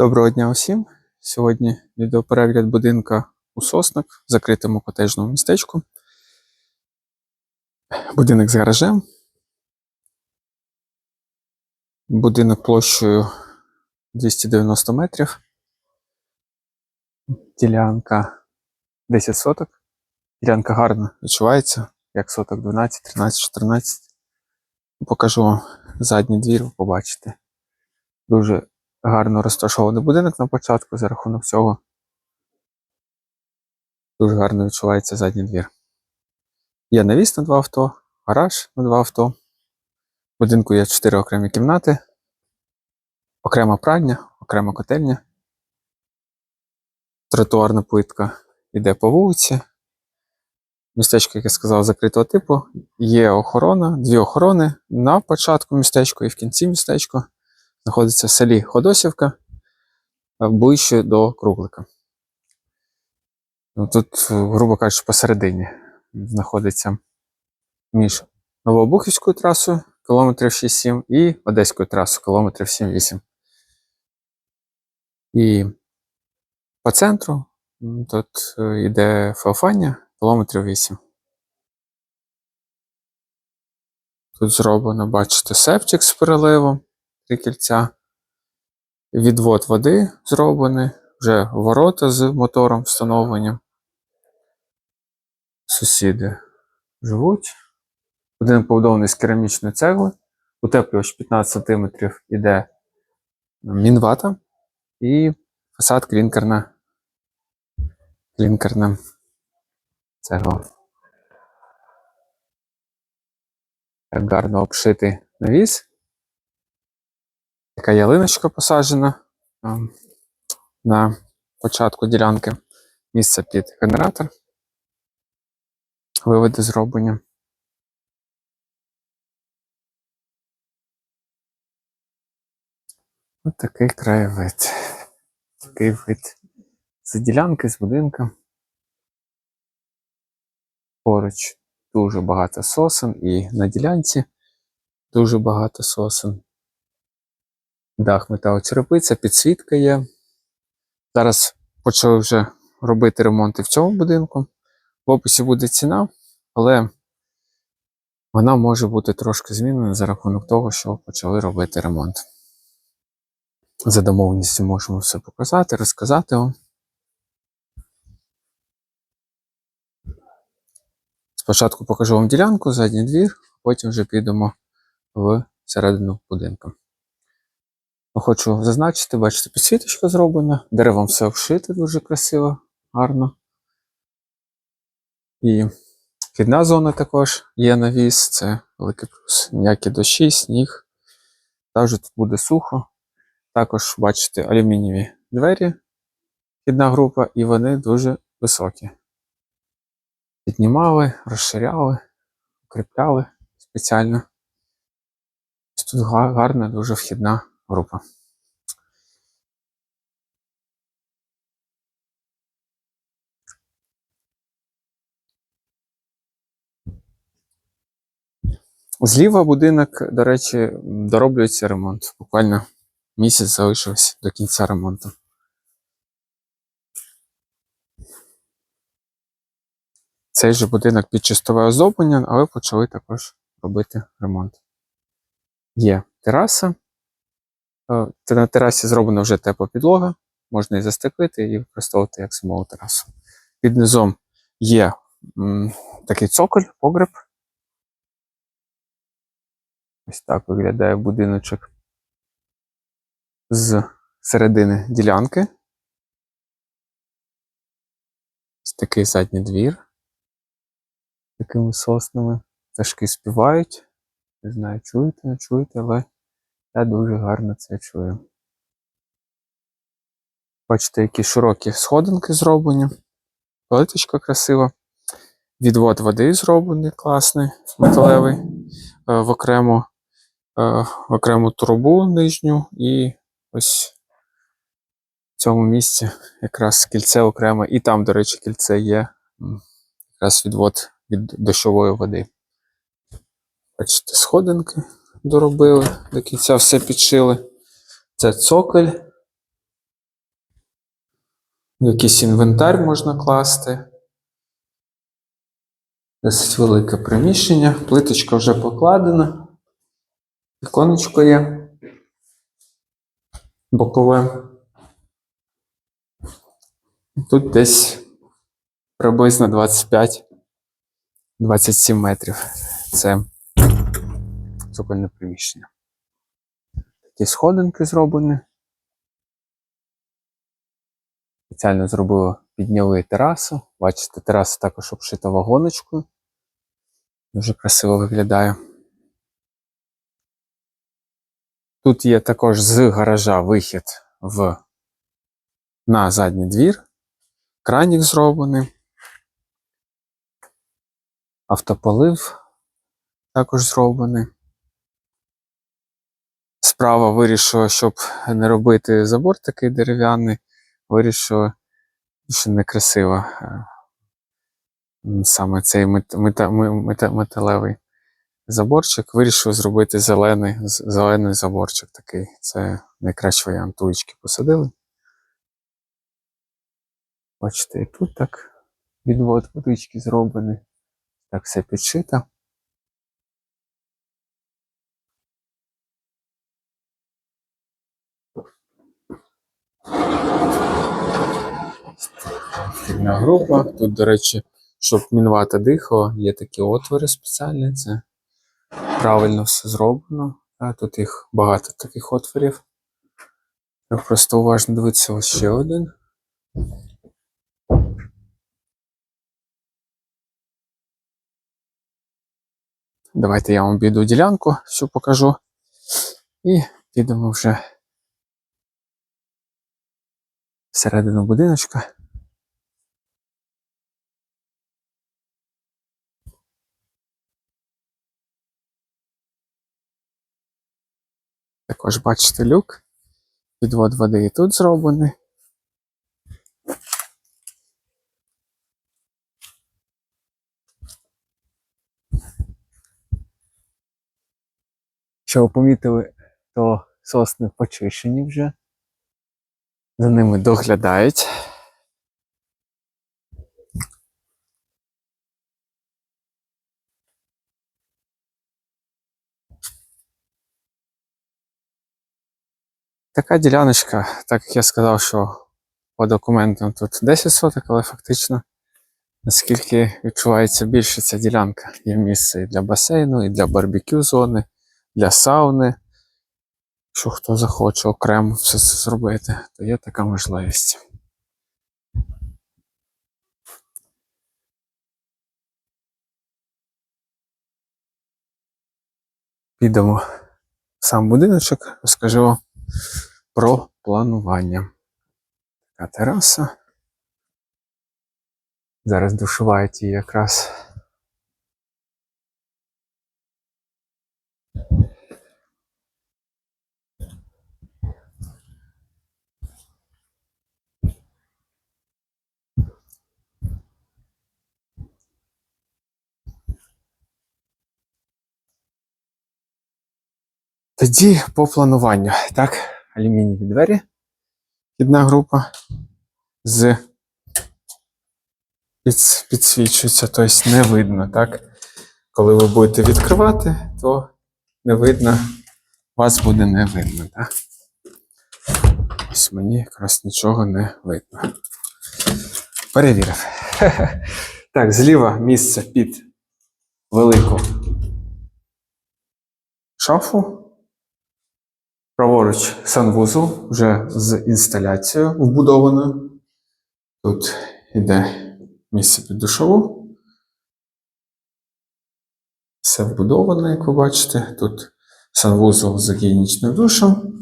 Доброго дня усім! Сьогодні відеоперегляд будинка у Соснах в закритому котежному містечку. Будинок з гаражем. Будинок площею 290 метрів. Ділянка 10 соток. Ділянка гарно відчувається, як соток 12, 13, 14. Покажу вам задній двір, ви побачите. Дуже гарно розташований будинок на початку за рахунок цього. Дуже гарно відчувається задній двір. Є навіс на два авто, гараж на два авто. В будинку є чотири окремі кімнати, окрема пральня, окрема котельня. Тротуарна плитка йде по вулиці. Містечко, як я сказав, закритого типу. Є охорона, дві охорони на початку містечка і в кінці містечка знаходиться в селі Ходосівка, е, ближче до Круглика. Ну, Тут, е, грубо кажучи, посередині знаходиться між Новообухівською трасою кілометрів 6-7 і Одеською трасою кілометрів 7-8. І по центру тут е, йде Феофанія кілометрів 8. Тут зроблено, бачите, септик з переливом кільця. Відвод води зроблений, вже ворота з мотором встановлені. Сусіди живуть. Будинок побудований з керамічної цегли. Утеплювач 15 см іде мінвата і фасад клінкерна. Клінкерна цегла. Так гарно обшитий навіс. Така ялиночка посаджена на початку ділянки. Місце під генератор. Виводи зроблені. Ось такий краєвид. Такий вид з ділянки, з будинка. Поруч дуже багато сосен і на ділянці дуже багато сосен. Дах металочерепиця, підсвітка є. Зараз почали вже робити ремонти в цьому будинку. В описі буде ціна, але вона може бути трошки змінена за рахунок того, що почали робити ремонт. За домовленістю можемо все показати, розказати вам. Спочатку покажу вам ділянку, задній двір, потім вже підемо в середину будинку. Ну, Хочу зазначити, бачите, підсвіточка зроблена, деревом все обшите дуже красиво, гарно. І вхідна зона також є навіс, це великий плюс. Ніякі дощі, сніг. Також тут буде сухо. Також бачите алюмінієві двері, вхідна група, і вони дуже високі. Піднімали, розширяли, укріпляли спеціально. Тут гарна, дуже вхідна група. Зліва будинок, до речі, дороблюється ремонт. Буквально місяць залишився до кінця ремонту. Цей же будинок під чистове оздоблення, але почали також робити ремонт. Є тераса. Е, на терасі зроблена вже тепла підлога, можна і застеклити і використовувати як зимову терасу. Під низом є м, такий цоколь, погреб. Ось так виглядає будиночок з середини ділянки. Ось такий задній двір. Такими соснами. Пташки співають. Не знаю, чуєте, не чуєте, але я дуже гарно це чую. Бачите, які широкі сходинки зроблені. Плиточка красива. Відвод води зроблений класний, металевий, е, в окрему, е, в окрему трубу нижню і ось в цьому місці якраз кільце окреме. І там, до речі, кільце є. Якраз відвод від дощової води. Бачите, сходинки доробили, до кінця все підшили. Це цоколь. Якийсь інвентар можна класти. Досить велике приміщення. Плиточка вже покладена. Віконечко є. Бокове. Тут десь приблизно 25-27 метрів. Це цокольне приміщення. Такі сходинки зроблені. Спеціально зробили, підняли терасу. Бачите, тераса також обшита вагоночкою. Дуже красиво виглядає. Тут є також з гаража вихід в, на задній двір. Кранік зроблений. Автополив також зроблений. Справа вирішила, щоб не робити забор такий дерев'яний, вирішила, що некрасиво е, саме цей мет, мета, ме- металевий заборчик. Вирішив зробити зелений, зелений заборчик такий. Це найкращий варіант. Тулечки посадили. Бачите, і тут так відвод водички зроблений. Так все підшито. Стільна група. Тут, до речі, щоб мінвата дихала, є такі отвори спеціальні. Це правильно все зроблено. А тут їх багато таких отворів. Просто уважно дивитися ось ще один. Давайте я вам обійду ділянку, всю покажу. І підемо вже всередину будиночка. Також бачите люк. Підвод води і тут зроблений. Що ви помітили, то сосни почищені вже. За ними доглядають. Така діляночка, так як я сказав, що по документам тут 10 соток, але фактично, наскільки відчувається більше ця ділянка. Є місце і для басейну, і для барбекю зони, для сауни. Якщо хто захоче окремо все це зробити, то є така можливість. Підемо в сам будиночок, розкажу про планування. Така тераса. Зараз душувають її якраз. Тоді по плануванню. Так, алюмінієві двері. Одна група з підс- підсвічується, тобто не видно, так? Коли ви будете відкривати, то не видно, вас буде не видно, так? Ось мені якраз нічого не видно. Перевірив. Так, зліва місце під велику шафу. Праворуч санвузол вже з інсталяцією вбудованою. Тут йде місце під душову. Все вбудовано, як ви бачите. Тут санвузол з гігієнічним душем.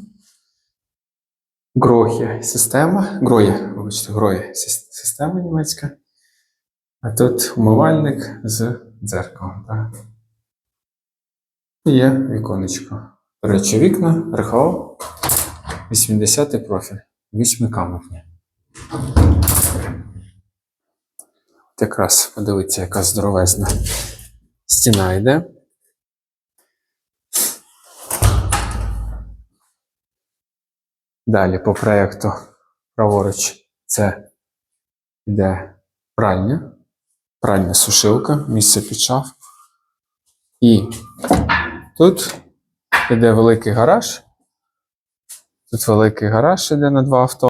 Грохі система. Гроє, вибачте, сис- система німецька. А тут умивальник з дзеркалом. Так. І Є віконечко. Речі, вікна РХО 80 профіль. Вісьмикамерні. От якраз подивіться, яка здоровезна стіна йде. Далі по проєкту праворуч це йде пральня, пральня сушилка, місце під шаф. І тут йде великий гараж. Тут великий гараж іде на два авто.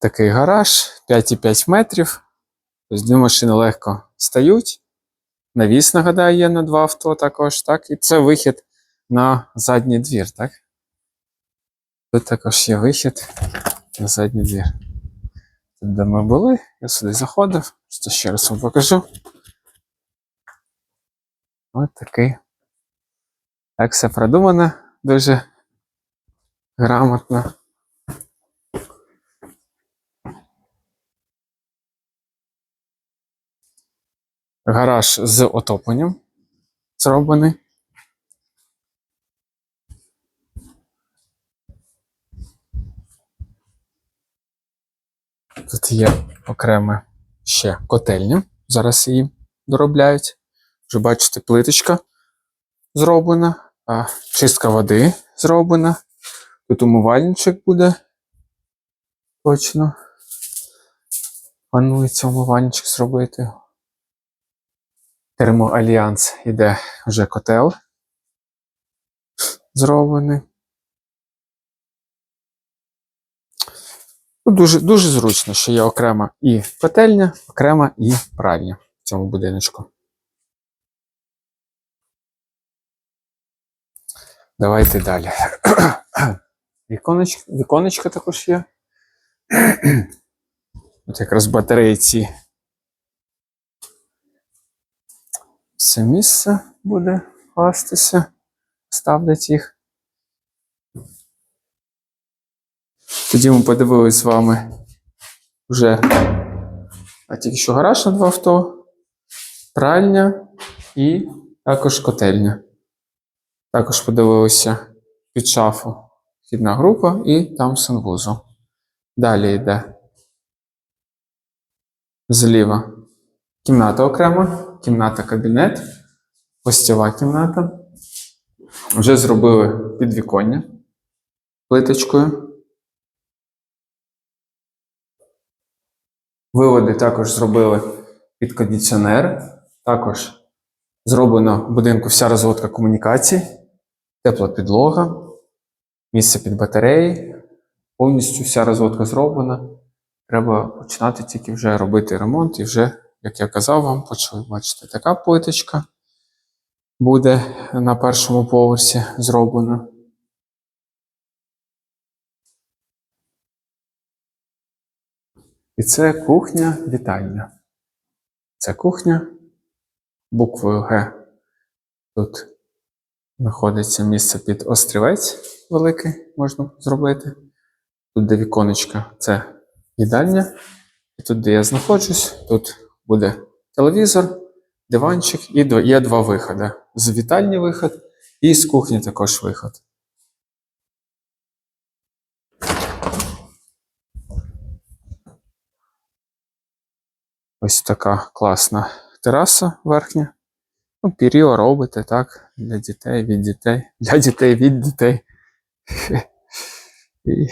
Такий гараж 5,5 метрів. Тобто дві машини легко стають. Навіс, нагадаю, є на два авто також, так? І це вихід на задній двір, так? Тут також є вихід на задній двір. Тут, де ми були, я сюди заходив, що ще раз вам покажу. Ось такий. Так все продумано, дуже грамотно. Гараж з отопленням зроблений. Тут є окреме ще котельня. Зараз її доробляють. Вже бачите, плиточка зроблена, чистка води зроблена. Тут умивальничок буде. Точно. Планується умивальничок зробити. Термоальянс іде вже котел. Зроблений. Ну, Дуже, дуже зручно, що є окрема і котельня, окрема і пральня в цьому будиночку. Давайте далі. Віконечко, віконечко також є. От якраз батареї ці. Це місце буде кластися. Ставлять їх. Тоді ми подивились з вами вже а тільки що гараж на два авто, пральня і також котельня. Також подивилися під шафу вхідна група і там санвузол. Далі йде зліва кімната окрема, кімната кабінет, гостьова кімната. Вже зробили підвіконня плиточкою. Виводи також зробили під кондиціонер. Також зроблено в будинку вся розводка комунікацій, тепла підлога, місце під батареї. Повністю вся розводка зроблена. Треба починати тільки вже робити ремонт і вже, як я казав вам, почали бачите, така плиточка буде на першому поверсі зроблена. І це кухня вітальня. Це кухня буквою Г. Тут знаходиться місце під острівець великий, можна зробити. Тут, де віконечка, це їдальня. І тут, де я знаходжусь, тут буде телевізор, диванчик і є два виходи. З вітальні виход і з кухні також виход. Ось така класна тераса верхня. Ну, піріо робите, так, для дітей, від дітей, для дітей від дітей. І...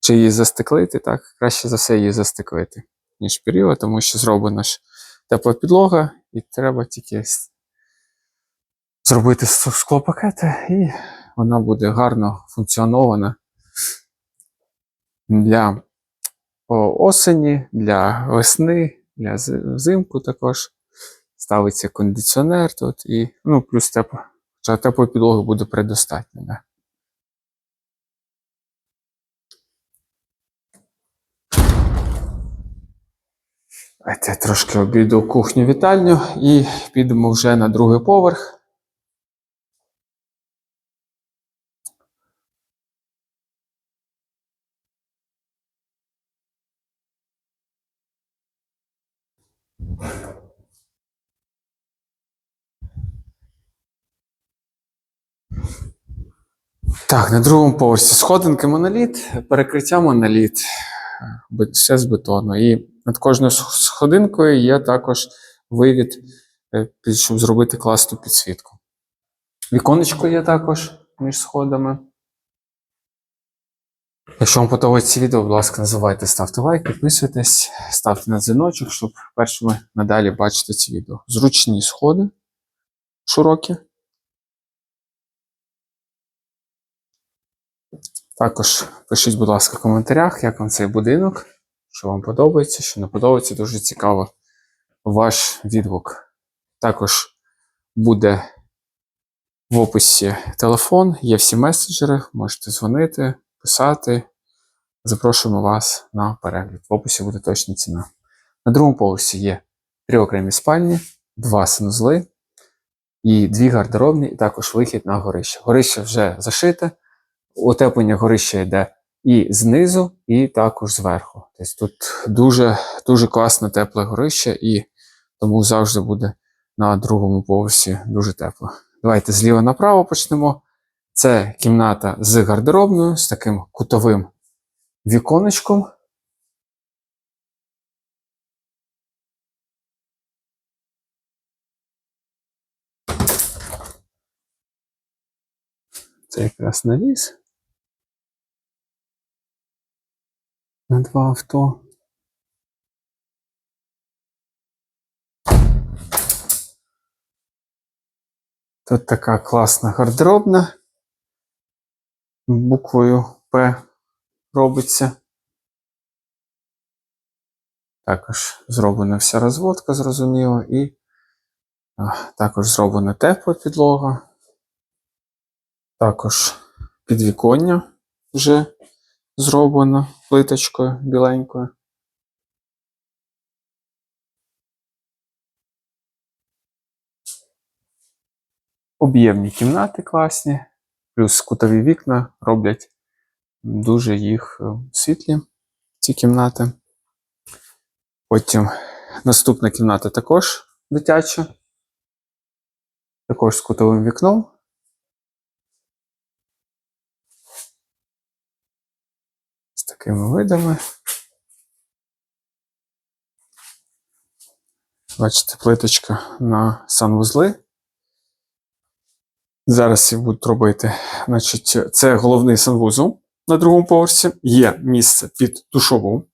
Чи її застеклити, так? Краще за все її застеклити, ніж піріо, тому що зроблена ж тепла підлога, і треба тільки зробити склопакети, і вона буде гарно функціонована для осені, для весни, для взимку також. Ставиться кондиціонер тут і ну, плюс тепла. Хоча теплої підлоги буде предостатньо. Да? Я трошки обійду кухню вітальню і підемо вже на другий поверх. Так, на другому поверсі сходинки моноліт, перекриття моноліт, все з бетону. І над кожною сходинкою є також вивід, е, щоб зробити класну підсвітку. Віконечко є також між сходами. Якщо вам подобається відео, будь ласка, не забувайте ставте лайк, підписуйтесь, ставте на дзвіночок, щоб першими надалі бачити ці відео. Зручні сходи широкі. Також пишіть, будь ласка, в коментарях, як вам цей будинок, що вам подобається, що не подобається. Дуже цікаво ваш відгук. Також буде в описі телефон, є всі меседжери, можете дзвонити, писати. Запрошуємо вас на перегляд. В описі буде точна ціна. На другому поверсі є три окремі спальні, два санузли і дві гардеробні, і також вихід на горище. Горище вже зашите, утеплення горища йде і знизу, і також зверху. Тобто тут дуже, дуже класне тепле горище, і тому завжди буде на другому поверсі дуже тепло. Давайте зліва направо почнемо. Це кімната з гардеробною, з таким кутовим віконечком. Це якраз навіс. На два авто. Тут така класна гардеробна. Буквою П робиться. Також зроблена вся розводка, зрозуміло, і також зроблена тепла підлога. Також підвіконня вже зроблено плиточкою біленькою. Об'ємні кімнати класні, плюс кутові вікна роблять дуже їх е, світлі, ці кімнати. Потім наступна кімната також дитяча, також з кутовим вікном. З такими видами. Бачите, плиточка на санвузли. Зараз їх будуть робити. Значить, це головний санвузол на другому поверсі. Є місце під душову.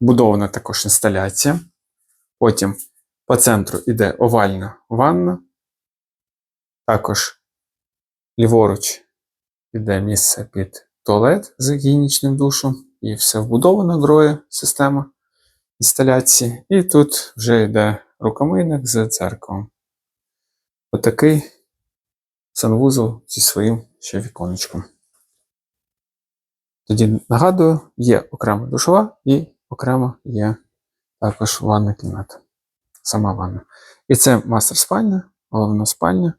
Будована також інсталяція. Потім по центру йде овальна ванна. Також ліворуч йде місце під туалет з гігієнічним душем. І все вбудовано грою система інсталяції. І тут вже йде рукомийник з дзеркалом. Отакий санвузол зі своїм ще віконечком. Тоді нагадую, є окрема душова і окремо є також ванна кімната. Сама ванна. І це мастер спальня, головна спальня.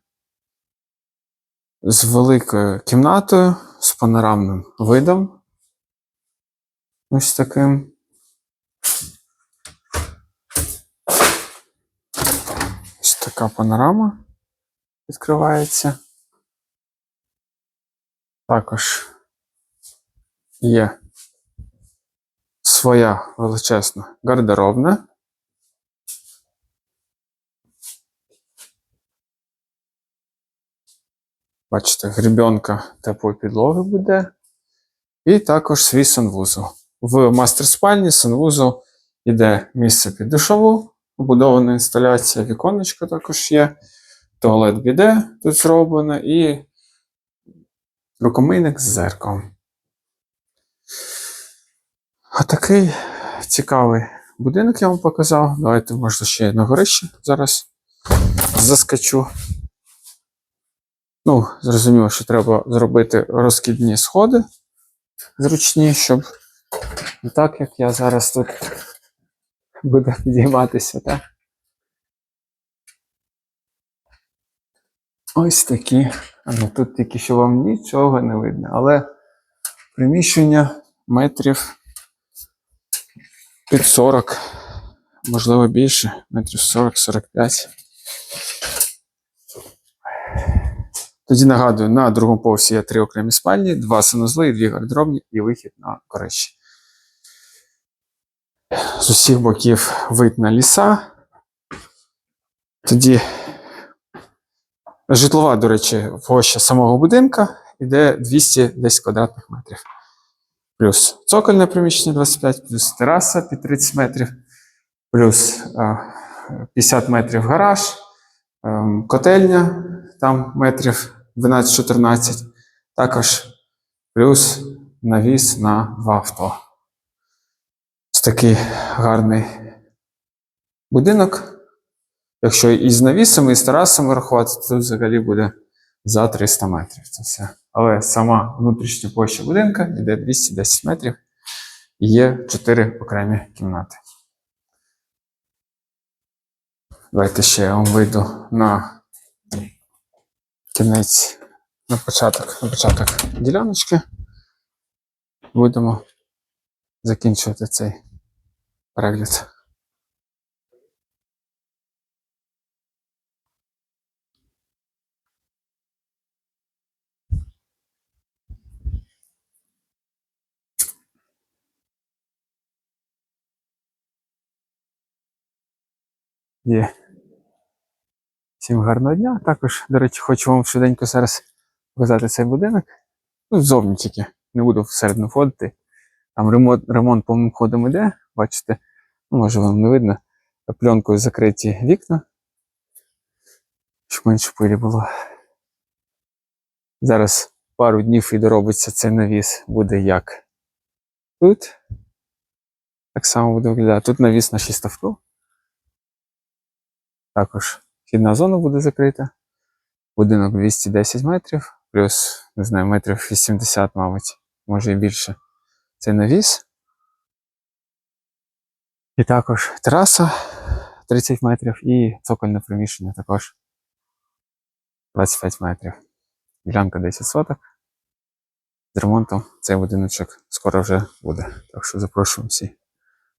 З великою кімнатою, з панорамним видом. Ось таким. Ось така панорама відкривається. Також є своя величезна гардеробна. Бачите, грібенка теплої підлоги буде. І також свій санвузол. В мастер-спальні санвузол іде місце під душову, побудована інсталяція, віконечко також є, туалет біде тут зроблено і рукомийник з зеркалом. Отакий цікавий будинок я вам показав. Давайте, може, ще на горище зараз заскочу. Ну, зрозуміло, що треба зробити розкидні сходи зручні, щоб не так, як я зараз тут буду підійматися, так? Ось такі. Ну тут тільки що вам нічого не видно, але приміщення метрів під 40, можливо більше, метрів 40-45. Тоді нагадую, на другому поверсі є три окремі спальні, два санузли, дві гардеробні і вихід на корище. З усіх боків вид на ліса. Тоді житлова, до речі, площа самого будинка йде 210 квадратних метрів. плюс цокольне приміщення 25, плюс тераса під 30 метрів, плюс 50 метрів гараж, ем, котельня там метрів 12-14, також плюс навіс на два авто. Ось такий гарний будинок. Якщо із навісами, і з терасами рахувати, то взагалі буде за 300 метрів. Це все. Але сама внутрішня площа будинка йде 210 метрів і є 4 окремі кімнати. Давайте ще я вам вийду на кінець, на початок, на початок діляночки. Будемо закінчувати цей перегляд. Є. Всім гарного дня. Також, до речі, хочу вам швиденько зараз показати цей будинок. Ну, ззовні тільки. Не буду всередину входити. Там ремонт, ремонт повним ходом іде. Бачите, ну, може вам не видно. Пленкою закриті вікна. Щоб менше пилі було. Зараз пару днів і доробиться цей навіс буде як тут. Так само буде виглядати. Тут навіс на 6 авто. Також вхідна зона буде закрита. Будинок 210 метрів, плюс, не знаю, метрів 80, мабуть, може і більше. Це навіс. І також тераса 30 метрів і цокольне приміщення також 25 метрів. Ділянка 10 соток. З ремонтом цей будиночок скоро вже буде. Так що запрошуємо всі.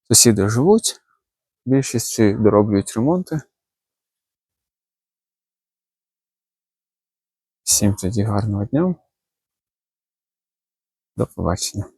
Сусіди живуть, більшість дороблюють ремонти. Всім тоді гарного дня. До побачення.